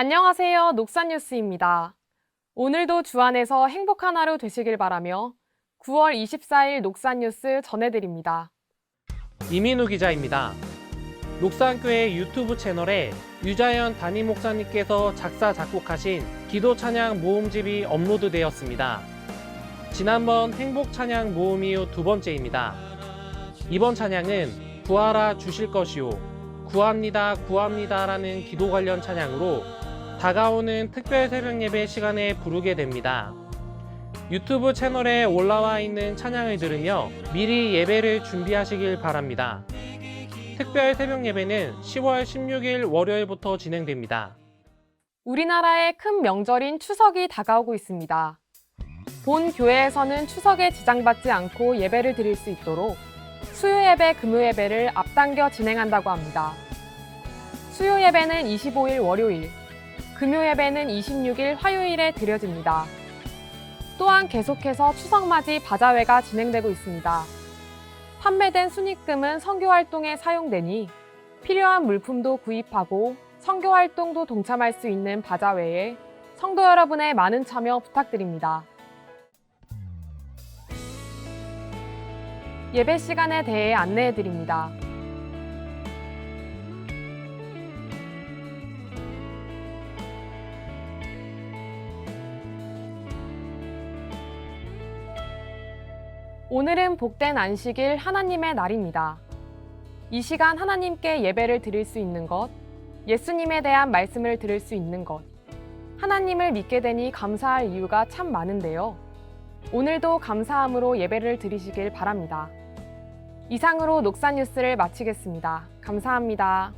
안녕하세요. 녹산뉴스입니다. 오늘도 주안에서 행복한 하루 되시길 바라며 9월 24일 녹산뉴스 전해드립니다. 이민우 기자입니다. 녹산교회 유튜브 채널에 유자연 담임 목사님께서 작사 작곡하신 기도 찬양 모음집이 업로드되었습니다. 지난번 행복 찬양 모음 이후 두 번째입니다. 이번 찬양은 구하라 주실 것이요 구합니다 구합니다라는 기도 관련 찬양으로 다가오는 특별 새벽 예배 시간에 부르게 됩니다. 유튜브 채널에 올라와 있는 찬양을 들으며 미리 예배를 준비하시길 바랍니다. 특별 새벽 예배는 10월 16일 월요일부터 진행됩니다. 우리나라의 큰 명절인 추석이 다가오고 있습니다. 본 교회에서는 추석에 지장받지 않고 예배를 드릴 수 있도록 수요 예배, 금요 예배를 앞당겨 진행한다고 합니다. 수요 예배는 25일 월요일, 금요 예배는 26일 화요일에 드려집니다. 또한 계속해서 추석맞이 바자회가 진행되고 있습니다. 판매된 순익금은 선교 활동에 사용되니 필요한 물품도 구입하고 선교 활동도 동참할 수 있는 바자회에 성도 여러분의 많은 참여 부탁드립니다. 예배 시간에 대해 안내해 드립니다. 오늘은 복된 안식일 하나님의 날입니다. 이 시간 하나님께 예배를 드릴 수 있는 것, 예수님에 대한 말씀을 들을 수 있는 것, 하나님을 믿게 되니 감사할 이유가 참 많은데요. 오늘도 감사함으로 예배를 드리시길 바랍니다. 이상으로 녹산 뉴스를 마치겠습니다. 감사합니다.